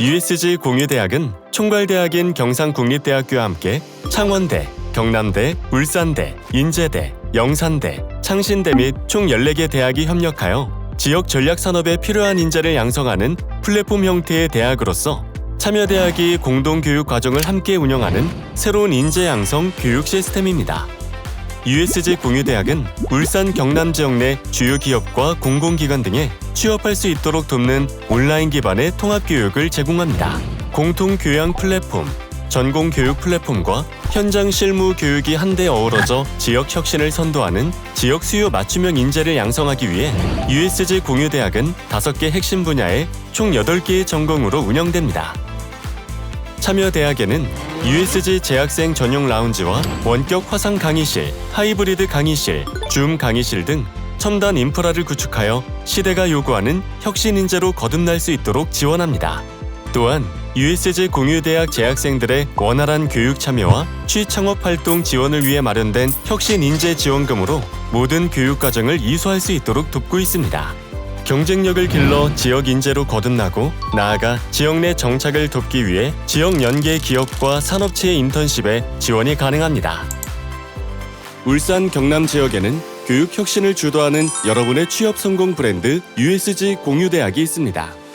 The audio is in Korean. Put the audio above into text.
USG 공유대학은 총괄대학인 경상국립대학교와 함께 창원대, 경남대, 울산대, 인제대, 영산대, 창신대 및 총 14개 대학이 협력하여 지역 전략 산업에 필요한 인재를 양성하는 플랫폼 형태의 대학으로서 참여대학이 공동교육 과정을 함께 운영하는 새로운 인재 양성 교육 시스템입니다. USG 공유대학은 울산 경남 지역 내 주요 기업과 공공기관 등에 취업할 수 있도록 돕는 온라인 기반의 통합교육을 제공합니다. 공통교양 플랫폼, 전공교육 플랫폼과 현장 실무 교육이 한데 어우러져 지역 혁신을 선도하는 지역 수요 맞춤형 인재를 양성하기 위해 USG 공유대학은 5개 핵심 분야에 총 8개의 전공으로 운영됩니다. 참여 대학에는 USG 재학생 전용 라운지와 원격 화상 강의실, 하이브리드 강의실, 줌 강의실 등 첨단 인프라를 구축하여 시대가 요구하는 혁신 인재로 거듭날 수 있도록 지원합니다. 또한 USG 공유대학 재학생들의 원활한 교육 참여와 취창업 활동 지원을 위해 마련된 혁신 인재 지원금으로 모든 교육 과정을 이수할 수 있도록 돕고 있습니다. 경쟁력을 길러 지역 인재로 거듭나고 나아가 지역 내 정착을 돕기 위해 지역 연계 기업과 산업체의 인턴십에 지원이 가능합니다. 울산 경남 지역에는 교육 혁신을 주도하는 여러분의 취업 성공 브랜드 USG 공유대학이 있습니다.